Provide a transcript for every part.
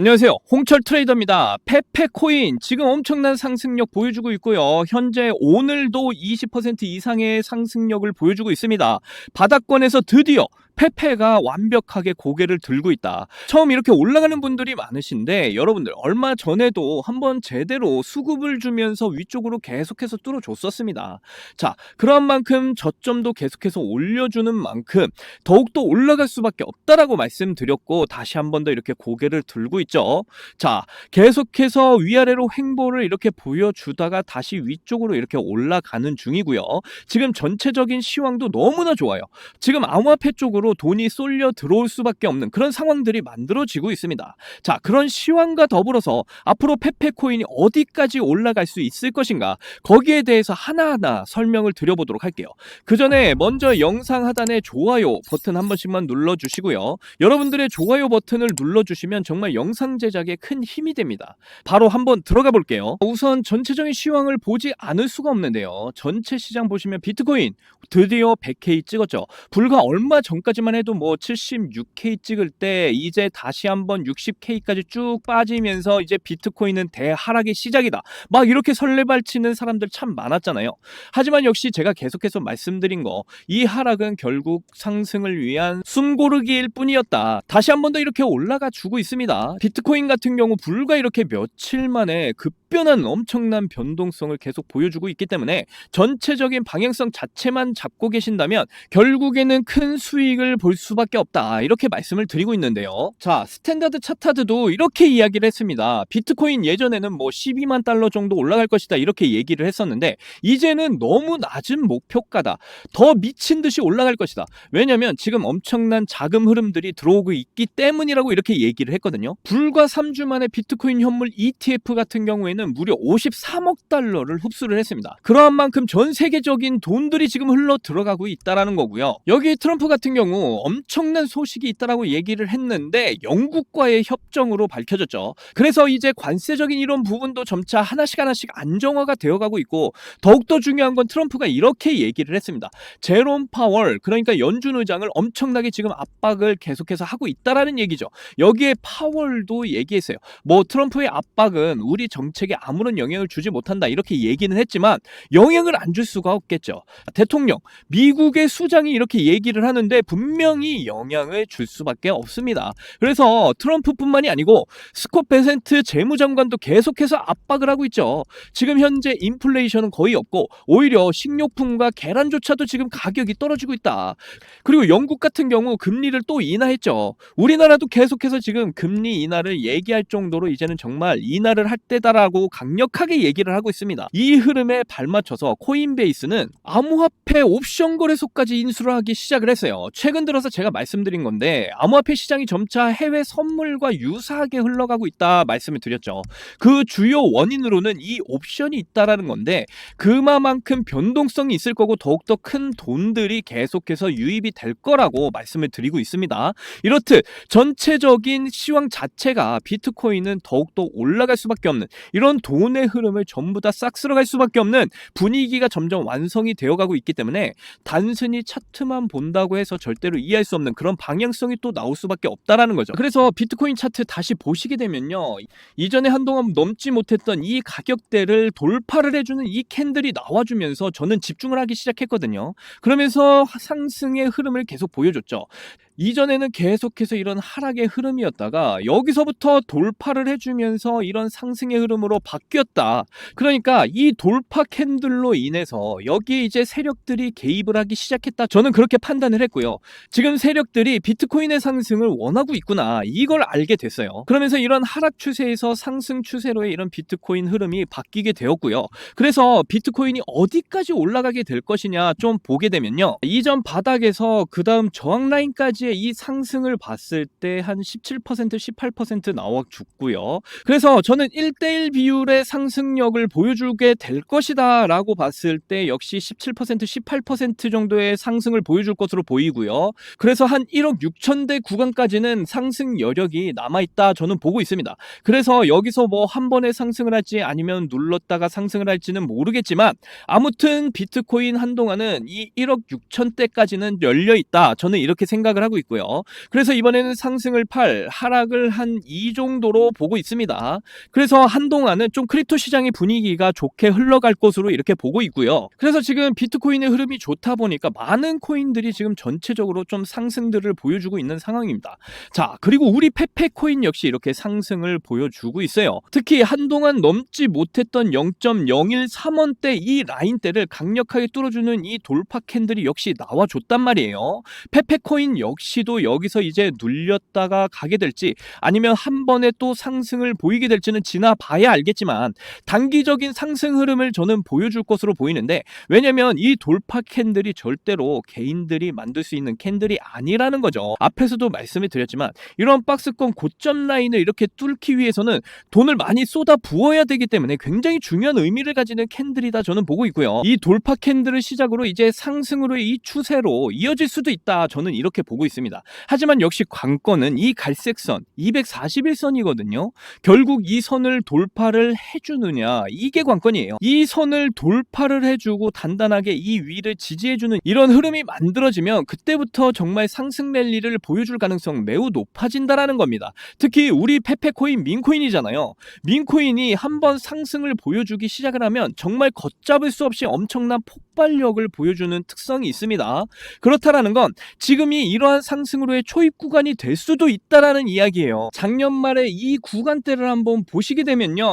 안녕하세요. 홍철 트레이더입니다. 페페코인 지금 엄청난 상승력 보여주고 있고요. 현재 오늘도 20% 이상의 상승력을 보여주고 있습니다. 바닥권에서 드디어 페페가 완벽하게 고개를 들고 있다. 처음 이렇게 올라가는 분들이 많으신데 여러분들 얼마 전에도 한번 제대로 수급을 주면서 위쪽으로 계속해서 뚫어줬었습니다. 자, 그런 만큼 저점도 계속해서 올려주는 만큼 더욱더 올라갈 수밖에 없다라고 말씀드렸고 다시 한 번 더 이렇게 고개를 들고 있죠. 자, 계속해서 위아래로 횡보를 이렇게 보여주다가 다시 위쪽으로 이렇게 올라가는 중이고요. 지금 전체적인 시황도 너무나 좋아요. 지금 암호화폐 쪽으로 돈이 쏠려 들어올 수밖에 없는 그런 상황들이 만들어지고 있습니다. 자, 그런 시황과 더불어서 앞으로 페페코인이 어디까지 올라갈 수 있을 것인가 거기에 대해서 하나하나 설명을 드려보도록 할게요. 그 전에 먼저 영상 하단에 좋아요 버튼 한 번씩만 눌러주시고요. 여러분들의 좋아요 버튼을 눌러주시면 정말 영상 제작에 큰 힘이 됩니다. 바로 한번 들어가 볼게요. 우선 전체적인 시황을 보지 않을 수가 없는데요. 전체 시장 보시면 비트코인 드디어 100K 찍었죠. 불과 얼마 전까지 만 해도 뭐 76K 찍을 때 이제 다시 한번 60K까지 쭉 빠지면서 이제 비트코인은 대하락의 시작이다. 막 이렇게 설레발치는 사람들 참 많았잖아요. 하지만 역시 제가 계속해서 말씀드린 거 이 하락은 결국 상승을 위한 숨고르기일 뿐이었다. 다시 한 번 더 이렇게 올라가 주고 있습니다. 비트코인 같은 경우 불과 이렇게 며칠 만에 급변한 엄청난 변동성을 계속 보여주고 있기 때문에 전체적인 방향성 자체만 잡고 계신다면 결국에는 큰 수익을 볼 수밖에 없다. 이렇게 말씀을 드리고 있는데요. 자, 스탠다드 차타드도 이렇게 이야기를 했습니다. 비트코인 예전에는 뭐 12만 달러 정도 올라갈 것이다. 이렇게 얘기를 했었는데 이제는 너무 낮은 목표가다. 더 미친 듯이 올라갈 것이다. 왜냐면 지금 엄청난 자금 흐름들이 들어오고 있기 때문이라고 이렇게 얘기를 했거든요. 불과 3주 만에 비트코인 현물 ETF 같은 경우에는 무려 53억 달러를 흡수를 했습니다. 그러한 만큼 전 세계적인 돈들이 지금 흘러 들어가고 있다라는 거고요. 여기 트럼프 같은 경우 엄청난 소식이 있다라고 얘기를 했는데 영국과의 협정으로 밝혀졌죠. 그래서 이제 관세적인 이런 부분도 점차 하나씩 하나씩 안정화가 되어가고 있고 더욱더 중요한 건 트럼프가 이렇게 얘기를 했습니다. 제롬 파월 그러니까 연준 의장을 엄청나게 지금 압박을 계속해서 하고 있다라는 얘기죠. 여기에 파월도 얘기했어요. 뭐 트럼프의 압박은 우리 정책에 아무런 영향을 주지 못한다 이렇게 얘기는 했지만 영향을 안 줄 수가 없겠죠. 대통령 미국의 수장이 이렇게 얘기를 하는데 분명 히 영향을 줄 수밖에 없습니다. 그래서 트럼프뿐만이 아니고 스콧 베센트 재무장관도 계속해서 압박을 하고 있죠. 지금 현재 인플레이션은 거의 없고 오히려 식료품과 계란조차도 지금 가격이 떨어지고 있다. 그리고 영국 같은 경우 금리를 또 인하했죠. 우리나라도 계속해서 지금 금리 인하를 얘기할 정도로 이제는 정말 인하를 할 때다라고 강력하게 얘기를 하고 있습니다. 이 흐름에 발맞춰서 코인베이스는 암호화폐 옵션 거래소까지 인수를 하기 시작을 했어요. 최근 들어서 제가 말씀드린 건데 암호화폐 시장이 점차 해외 선물과 유사하게 흘러가고 있다 말씀을 드렸죠. 그 주요 원인으로는 이 옵션이 있다라는 건데 그만큼 변동성이 있을 거고 더욱더 큰 돈들이 계속해서 유입이 될 거라고 말씀을 드리고 있습니다. 이렇듯 전체적인 시황 자체가 비트코인은 더욱더 올라갈 수밖에 없는 이런 돈의 흐름을 전부 다 싹 쓸어갈 수밖에 없는 분위기가 점점 완성이 되어가고 있기 때문에 단순히 차트만 본다고 해서 절대 로 이해할 수 없는 그런 방향성이 또 나올 수밖에 없다라는 거죠. 그래서 비트코인 차트 다시 보시게 되면요. 이전에 한동안 넘지 못했던 이 가격대를 돌파를 해주는 이 캔들이 나와주면서 저는 집중을 하기 시작했거든요. 그러면서 상승의 흐름을 계속 보여줬죠. 이전에는 계속해서 이런 하락의 흐름이었다가 여기서부터 돌파를 해주면서 이런 상승의 흐름으로 바뀌었다. 그러니까 이 돌파 캔들로 인해서 여기에 이제 세력들이 개입을 하기 시작했다. 저는 그렇게 판단을 했고요. 지금 세력들이 비트코인의 상승을 원하고 있구나. 이걸 알게 됐어요. 그러면서 이런 하락 추세에서 상승 추세로의 이런 비트코인 흐름이 바뀌게 되었고요. 그래서 비트코인이 어디까지 올라가게 될 것이냐 좀 보게 되면요. 이전 바닥에서 그 다음 저항 라인까지 의이 상승을 봤을 때 한 17% 18% 나와 죽고요. 그래서 저는 1대1 비율의 상승력을 보여주게 될 것이다 라고 봤을 때 역시 17% 18% 정도의 상승을 보여줄 것으로 보이고요. 그래서 한 1억 6천대 구간까지는 상승 여력이 남아있다 저는 보고 있습니다. 그래서 여기서 뭐 한 번에 상승을 할지 아니면 눌렀다가 상승을 할지는 모르겠지만 아무튼 비트코인 한동안은 이 1억 6천대까지는 열려 있다. 저는 이렇게 생각을 하고 있고요. 그래서 이번에는 상승을 8, 하락을 한이 정도로 보고 있습니다. 그래서 한동안은 좀 크립토 시장의 분위기가 좋게 흘러갈 것으로 이렇게 보고 있고요. 그래서 지금 비트코인의 흐름이 좋다 보니까 많은 코인들이 지금 전체적으로 좀 상승들을 보여주고 있는 상황입니다. 자, 그리고 우리 페페코인 역시 이렇게 상승을 보여주고 있어요. 특히 한동안 넘지 못했던 0.013원대 이 라인대를 강력하게 뚫어주는 이 돌파 캔들이 역시 나와줬단 말이에요. 페페코인 역시 도 여기서 이제 눌렸다가 가게 될지 아니면 한 번에 또 상승을 보이게 될지는 지나봐야 알겠지만 단기적인 상승 흐름을 저는 보여줄 것으로 보이는데 왜냐면 이 돌파 캔들이 절대로 개인들이 만들 수 있는 캔들이 아니라는 거죠. 앞에서도 말씀을 드렸지만 이런 박스권 고점 라인을 이렇게 뚫기 위해서는 돈을 많이 쏟아 부어야 되기 때문에 굉장히 중요한 의미를 가지는 캔들이다 저는 보고 있고요. 이 돌파 캔들을 시작으로 이제 상승으로의 이 추세로 이어질 수도 있다 저는 이렇게 보고 있습니다. 하지만 역시 관건은 이 갈색선 241선이거든요. 결국 이 선을 돌파를 해주느냐 이게 관건이에요. 이 선을 돌파를 해주고 단단하게 이 위를 지지해주는 이런 흐름이 만들어지면 그때부터 정말 상승 랠리를 보여줄 가능성 매우 높아진다라는 겁니다. 특히 우리 페페코인 민코인이잖아요. 민코인이 한번 상승을 보여주기 시작을 하면 정말 걷잡을 수 없이 엄청난 폭발력을 보여주는 특성이 있습니다. 그렇다라는 건 지금이 이러한 상승으로의 초입 구간이 될 수도 있다라는 이야기예요. 작년 말에 이 구간대를 한번 보시게 되면요.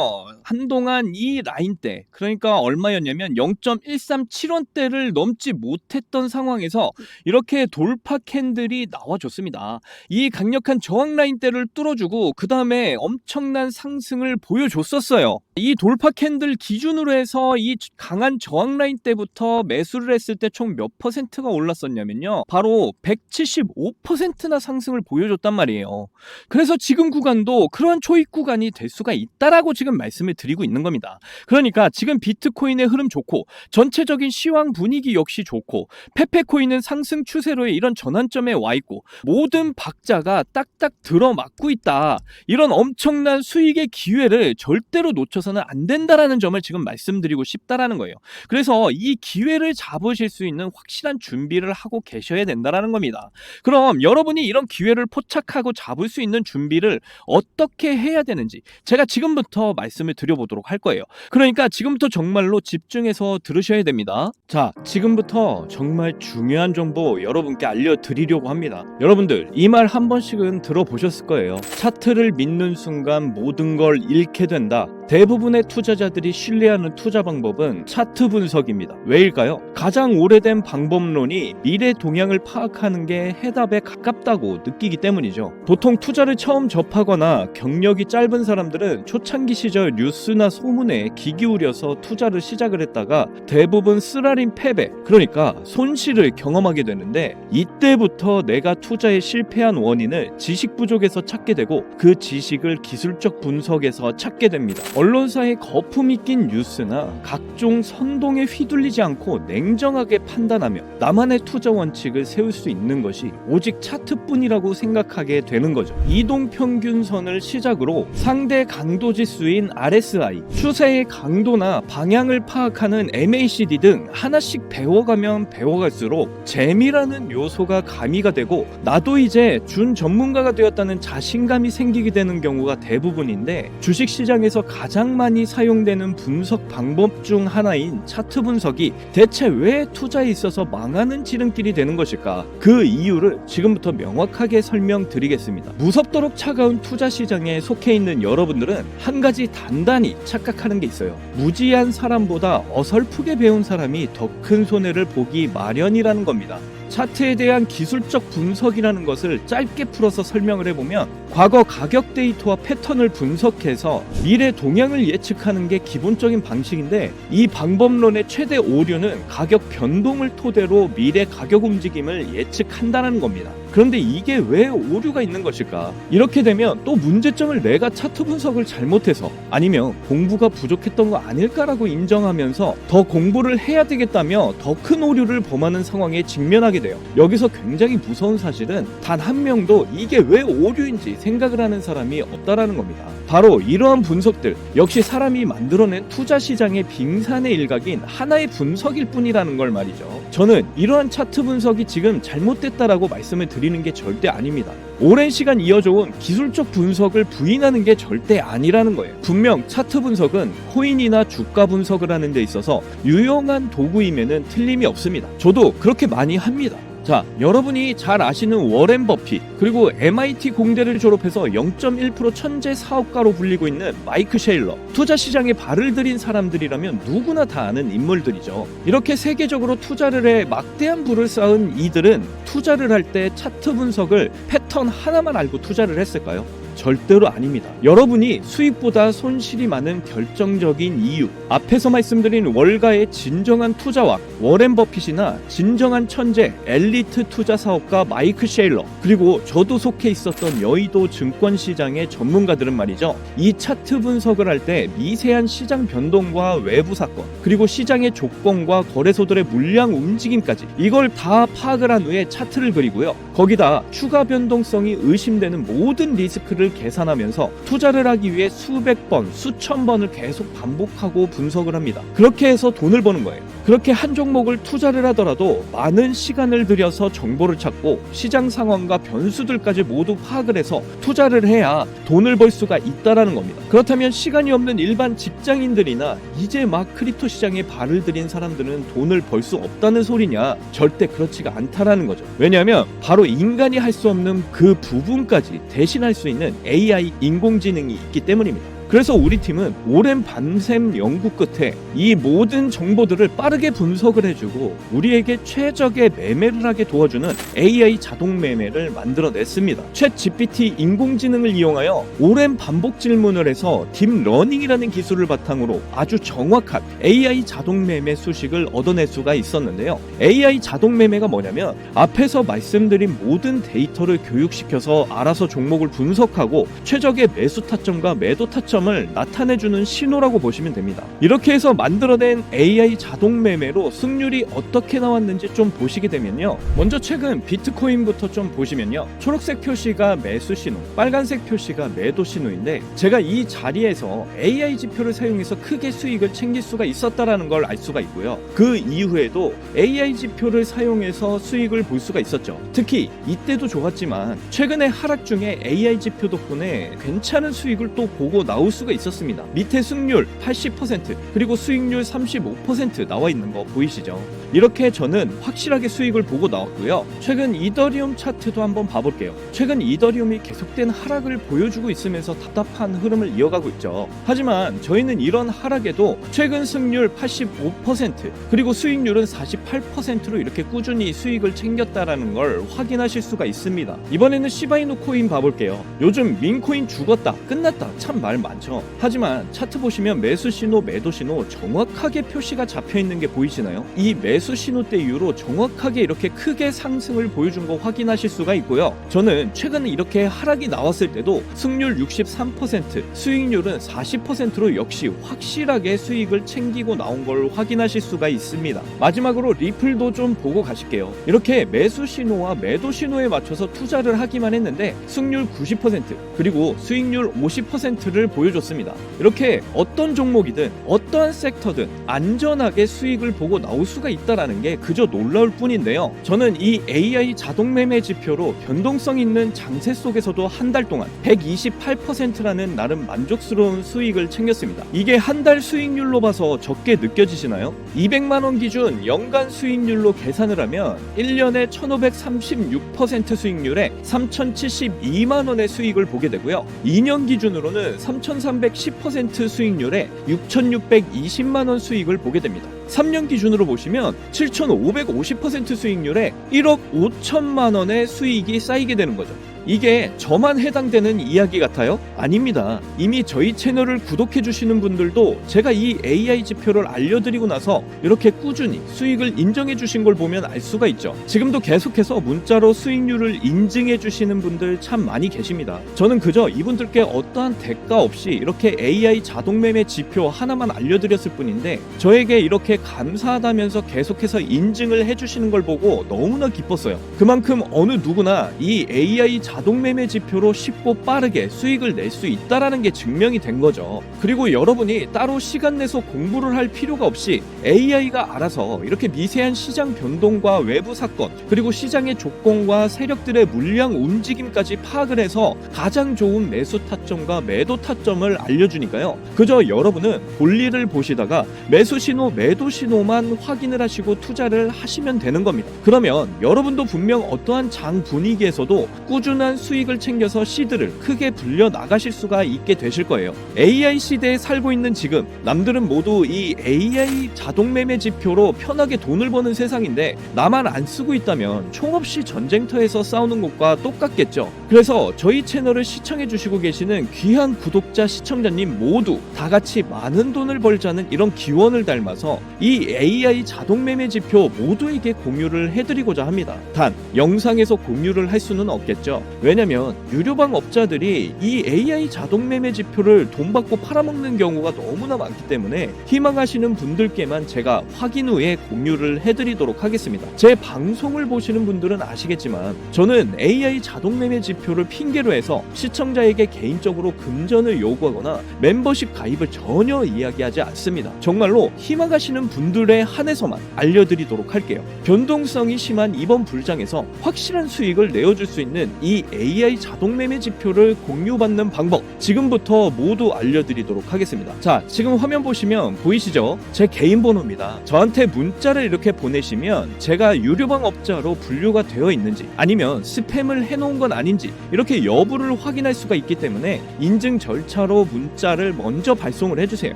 한동안 이 라인대 그러니까 얼마였냐면 0.137원대를 넘지 못했던 상황에서 이렇게 돌파 캔들이 나와줬습니다. 이 강력한 저항 라인대를 뚫어주고 그 다음에 엄청난 상승을 보여줬었어요. 이 돌파 캔들 기준으로 해서 이 강한 저항 라인 때부터 매수를 했을 때 총 몇 퍼센트가 올랐었냐면요. 바로 175%나 상승을 보여줬단 말이에요. 그래서 지금 구간도 그런 초입 구간이 될 수가 있다라고 지금 말씀을 드리고 있는 겁니다. 그러니까 지금 비트코인의 흐름 좋고 전체적인 시황 분위기 역시 좋고 페페코인은 상승 추세로의 이런 전환점에 와 있고 모든 박자가 딱딱 들어맞고 있다. 이런 엄청난 수익의 기회를 절대로 놓쳐서 는 안 된다라는 점을 지금 말씀드리고 싶다라는 거예요. 그래서 이 기회를 잡으실 수 있는 확실한 준비를 하고 계셔야 된다라는 겁니다. 그럼 여러분이 이런 기회를 포착하고 잡을 수 있는 준비를 어떻게 해야 되는지 제가 지금부터 말씀을 드려보도록 할 거예요. 그러니까 지금부터 정말로 집중해서 들으셔야 됩니다. 자, 지금부터 정말 중요한 정보 여러분께 알려드리려고 합니다. 여러분들 이 말 한 번씩은 들어보셨을 거예요. 차트를 믿는 순간 모든 걸 잃게 된다. 대부분의 투자자들이 신뢰하는 투자 방법은 차트 분석입니다. 왜일까요? 가장 오래된 방법론이 미래 동향을 파악하는 게 해답에 가깝다고 느끼기 때문이죠. 보통 투자를 처음 접하거나 경력이 짧은 사람들은 초창기 시절 뉴스나 소문에 귀 기울여서 투자를 시작을 했다가 대부분 쓰라린 패배, 그러니까 손실을 경험하게 되는데 이때부터 내가 투자에 실패한 원인을 지식 부족에서 찾게 되고 그 지식을 기술적 분석에서 찾게 됩니다. 언론사의 거품이 낀 뉴스나 각종 선동에 휘둘리지 않고 냉정하게 판단하며 나만의 투자 원칙을 세울 수 있는 것이 오직 차트뿐이라고 생각하게 되는 거죠. 이동 평균선을 시작으로 상대 강도 지수인 RSI, 추세의 강도나 방향을 파악하는 MACD 등 하나씩 배워가면 배워갈수록 재미라는 요소가 가미가 되고 나도 이제 준 전문가가 되었다는 자신감이 생기게 되는 경우가 대부분인데 주식 시장에서 가장 많이 사용되는 분석 방법 중 하나인 차트 분석이 대체 왜 투자에 있어서 망하는 지름길이 되는 것일까? 그 이유를 지금부터 명확하게 설명드리겠습니다. 무섭도록 차가운 투자 시장에 속해 있는 여러분들은 한 가지 단단히 착각하는 게 있어요. 무지한 사람보다 어설프게 배운 사람이 더 큰 손해를 보기 마련이라는 겁니다. 차트에 대한 기술적 분석이라는 것을 짧게 풀어서 설명을 해보면 과거 가격 데이터와 패턴을 분석해서 미래 동향을 예측하는 게 기본적인 방식인데 이 방법론의 최대 오류는 가격 변동을 토대로 미래 가격 움직임을 예측한다는 겁니다. 그런데 이게 왜 오류가 있는 것일까? 이렇게 되면 또 문제점을 내가 차트 분석을 잘못해서 아니면 공부가 부족했던 거 아닐까라고 인정하면서 더 공부를 해야 되겠다며 더 큰 오류를 범하는 상황에 직면하게 하게 돼요. 여기서 굉장히 무서운 사실은 단 한 명도 이게 왜 오류인지 생각을 하는 사람이 없다라는 겁니다. 바로 이러한 분석들 역시 사람이 만들어낸 투자 시장의 빙산의 일각인 하나의 분석일 뿐이라는 걸 말이죠. 저는 이러한 차트 분석이 지금 잘못됐다라고 말씀을 드리 는 게 절대 아닙니다. 오랜 시간 이어져온 기술적 분석을 부인하는 게 절대 아니라는 거예요. 분명 차트 분석은 코인이나 주가 분석을 하는 데 있어서 유용한 도구임에는 틀림이 없습니다. 저도 그렇게 많이 합니다. 자, 여러분이 잘 아시는 워렌 버핏, 그리고 MIT 공대를 졸업해서 0.1% 천재 사업가로 불리고 있는 마이크 셰일러, 투자 시장에 발을 들인 사람들이라면 누구나 다 아는 인물들이죠. 이렇게 세계적으로 투자를 해 막대한 부를 쌓은 이들은 투자를 할 때 차트 분석을 패턴 하나만 알고 투자를 했을까요? 절대로 아닙니다. 여러분이 수익보다 손실이 많은 결정적인 이유. 앞에서 말씀드린 월가의 진정한 투자왕 워렌 버핏이나 진정한 천재 엘리트 투자 사업가 마이크 셰일러 그리고 저도 속해 있었던 여의도 증권 시장의 전문가들은 말이죠. 이 차트 분석을 할 때 미세한 시장 변동과 외부 사건 그리고 시장의 조건과 거래소들의 물량 움직임까지 이걸 다 파악을 한 후에 차트를 그리고요. 거기다 추가 변동성이 의심되는 모든 리스크를 계산하면서 투자를 하기 위해 수백 번, 수천 번을 계속 반복하고 분석을 합니다. 그렇게 해서 돈을 버는 거예요. 그렇게 한 종목을 투자를 하더라도 많은 시간을 들여서 정보를 찾고 시장 상황과 변수들까지 모두 파악을 해서 투자를 해야 돈을 벌 수가 있다라는 겁니다. 그렇다면 시간이 없는 일반 직장인들이나 이제 막 크립토 시장에 발을 들인 사람들은 돈을 벌 수 없다는 소리냐? 절대 그렇지가 않다라는 거죠. 왜냐하면 바로 인간이 할 수 없는 그 부분까지 대신할 수 있는 AI 인공지능이 있기 때문입니다. 그래서 우리 팀은 오랜 밤샘 연구 끝에 이 모든 정보들을 빠르게 분석을 해주고 우리에게 최적의 매매를 하게 도와주는 AI 자동 매매를 만들어냈습니다. 챗 GPT 인공지능을 이용하여 오랜 반복 질문을 해서 딥러닝이라는 기술을 바탕으로 아주 정확한 AI 자동 매매 수식을 얻어낼 수가 있었는데요. AI 자동 매매가 뭐냐면 앞에서 말씀드린 모든 데이터를 교육시켜서 알아서 종목을 분석하고 최적의 매수 타점과 매도 타점 점을 나타내주는 신호라고 보시면 됩니다. 이렇게 해서 만들어낸 AI 자동 매매로 승률이 어떻게 나왔는지 좀 보시게 되면요. 먼저 최근 비트코인부터 좀 보시면요. 초록색 표시가 매수 신호, 빨간색 표시가 매도 신호인데 제가 이 자리에서 AI 지표를 사용해서 크게 수익을 챙길 수가 있었다라는 걸 알 수가 있고요. 그 이후에도 AI 지표를 사용해서 수익을 볼 수가 있었죠. 특히 이때도 좋았지만 최근에 하락 중에 AI 지표 덕분에 괜찮은 수익을 또 보고 나올 수가 있었습니다. 밑에 승률 80% 그리고 수익률 35% 나와 있는 거 보이시죠? 이렇게 저는 확실하게 수익을 보고 나왔고요. 최근 이더리움 차트도 한번 봐볼게요. 최근 이더리움이 계속된 하락을 보여주고 있으면서 답답한 흐름을 이어가고 있죠. 하지만 저희는 이런 하락에도 최근 승률 85% 그리고 수익률은 48%로 이렇게 꾸준히 수익을 챙겼다라는 걸 확인하실 수가 있습니다. 이번에는 시바이누 코인 봐볼게요. 요즘 민코인 죽었다, 끝났다 참 말 많 죠. 하지만 차트 보시면 매수 신호, 매도 신호 정확하게 표시가 잡혀 있는 게 보이시나요? 이 매수 신호 때 이후로 정확하게 이렇게 크게 상승을 보여준 거 확인하실 수가 있고요. 저는 최근에 이렇게 하락이 나왔을 때도 승률 63%, 수익률은 40%로 역시 확실하게 수익을 챙기고 나온 걸 확인하실 수가 있습니다. 마지막으로 리플도 좀 보고 가실게요. 이렇게 매수 신호와 매도 신호에 맞춰서 투자를 하기만 했는데 승률 90% 그리고 수익률 50%를 보여 줬습니다. 이렇게 어떤 종목이든 어떠한 섹터든 안전하게 수익을 보고 나올 수가 있다라는 게 그저 놀라울 뿐인데요. 저는 이 AI 자동 매매 지표로 변동성 있는 장세 속에서도 한 달 동안 128%라는 나름 만족스러운 수익을 챙겼습니다. 이게 한 달 수익률로 봐서 적게 느껴지시나요? 200만 원 기준 연간 수익률로 계산을 하면 1년에 1536% 수익률에 3072만 원의 수익을 보게 되고요. 2년 기준으로는 3310% 수익률에 6620만 원 수익을 보게 됩니다. 3년 기준으로 보시면 7,550% 수익률에 1억 5천만 원의 수익이 쌓이게 되는 거죠. 이게 저만 해당되는 이야기 같아요? 아닙니다. 이미 저희 채널을 구독해 주시는 분들도 제가 이 AI 지표를 알려드리고 나서 이렇게 꾸준히 수익을 인정해 주신 걸 보면 알 수가 있죠. 지금도 계속해서 문자로 수익률을 인증해 주시는 분들 참 많이 계십니다. 저는 그저 이분들께 어떠한 대가 없이 이렇게 AI 자동 매매 지표 하나만 알려드렸을 뿐인데 저에게 이렇게 감사하다면서 계속해서 인증을 해주시는 걸 보고 너무나 기뻤어요. 그만큼 어느 누구나 이 AI 자동 매매 지표로 쉽고 빠르게 수익을 낼 수 있다라는 게 증명이 된 거죠. 그리고 여러분이 따로 시간 내서 공부를 할 필요가 없이 AI가 알아서 이렇게 미세한 시장 변동과 외부 사건 그리고 시장의 조건과 세력들의 물량 움직임까지 파악을 해서 가장 좋은 매수 타점과 매도 타점을 알려주니까요. 그저 여러분은 볼일을 보시다가 매수 신호, 매도 신호만 확인을 하시고 투자를 하시면 되는 겁니다. 그러면 여러분도 분명 어떠한 장 분위기에서도 꾸준한 수익을 챙겨서 시드를 크게 불려 나가실 수가 있게 되실 거예요. AI 시대에 살고 있는 지금 남들은 모두 이 AI 자동 매매 지표로 편하게 돈을 버는 세상인데 나만 안 쓰고 있다면 총없이 전쟁터에서 싸우는 것과 똑같겠죠. 그래서 저희 채널을 시청해 주시고 계시는 귀한 구독자 시청자님 모두 다 같이 많은 돈을 벌자는 이런 기원을 닮아서 이 AI 자동 매매 지표 모두에게 공유를 해드리고자 합니다. 단 영상에서 공유를 할 수는 없겠죠. 왜냐면 유료방 업자들이 이 AI 자동 매매 지표를 돈 받고 팔아먹는 경우가 너무나 많기 때문에 희망하시는 분들께만 제가 확인 후에 공유를 해드리도록 하겠습니다. 제 방송을 보시는 분들은 아시겠지만 저는 AI 자동 매매 지표를 핑계로 해서 시청자에게 개인적으로 금전을 요구하거나 멤버십 가입을 전혀 이야기하지 않습니다. 정말로 희망하시는 분들에 한해서만 알려드리도록 할게요. 변동성이 심한 이번 불장에서 확실한 수익을 내어줄 수 있는 이 AI 자동 매매 지표를 공유받는 방법 지금부터 모두 알려드리도록 하겠습니다. 자, 지금 화면 보시면 보이시죠? 제 개인 번호입니다. 저한테 문자를 이렇게 보내시면 제가 유료방 업자로 분류가 되어 있는지 아니면 스팸을 해놓은 건 아닌지 이렇게 여부를 확인할 수가 있기 때문에 인증 절차로 문자를 먼저 발송을 해주세요.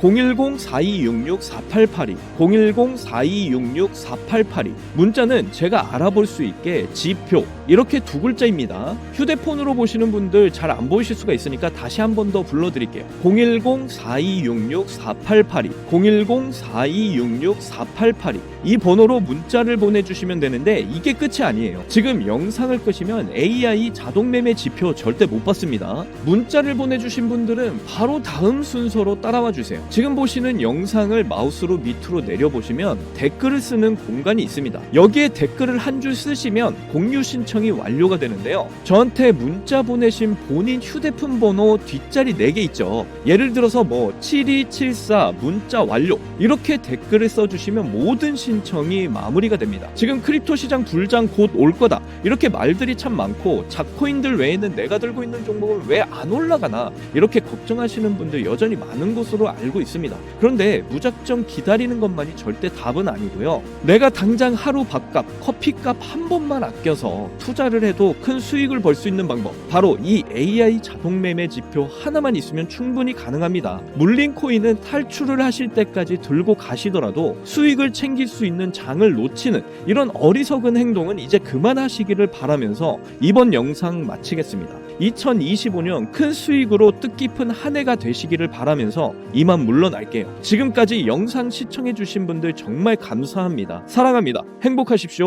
010-4266-4882 010-4266-4882 문자는 제가 알아볼 수 있게 지표 이렇게 두 글자입니다. 휴대폰으로 보시는 분들 잘 안 보이실 수가 있으니까 다시 한 번 더 불러드릴게요. 010-4266-4882 010-4266-4882 이 번호로 문자를 보내주시면 되는데 이게 끝이 아니에요. 지금 영상을 끄시면 AI 자동 매매 지표 절대 못 받습니다. 문자를 보내주신 분들은 바로 다음 순서로 따라와 주세요. 지금 보시는 영상을 마우스로 밑으로 내려보시면 댓글을 쓰는 공간이 있습니다. 여기에 댓글을 한 줄 쓰시면 공유 신청이 완료가 되는데요. 저한테 문자 보내신 본인 휴대폰 번호 뒷자리 4개 있죠. 예를 들어서 뭐 7274 문자 완료 이렇게 댓글을 써주시면 모든 신청이 마무리가 됩니다. 지금 크립토 시장 불장 곧 올 거다 이렇게 말들이 참 많고 작코인들 외에는 내가 들고 있는 종목은 왜 안 올라가나 이렇게 걱정하시는 분들 여전히 많은 것으로 알고 있습니다. 그런데 무작정 기다리는 것만이 절대 답은 아니고요. 내가 당장 하루 밥값, 커피값 한 번만 아껴서 투자를 해도 큰 수익을 벌 수 있는 방법 바로 이 AI 자동 매매 지표 하나만 있으면 충분히 가능합니다. 물린 코인은 탈출을 하실 때까지 들고 가시더라도 수익을 챙길 수 있는 장을 놓치는 이런 어리석은 행동은 이제 그만하시기를 바라면서 이번 영상 마치겠습니다. 2025년 큰 수익으로 뜻깊은 한 해가 되시기를 바라면서 이만 물러날게요. 지금까지 영상 시청해주신 분들 정말 감사합니다. 사랑합니다. 행복하십시오.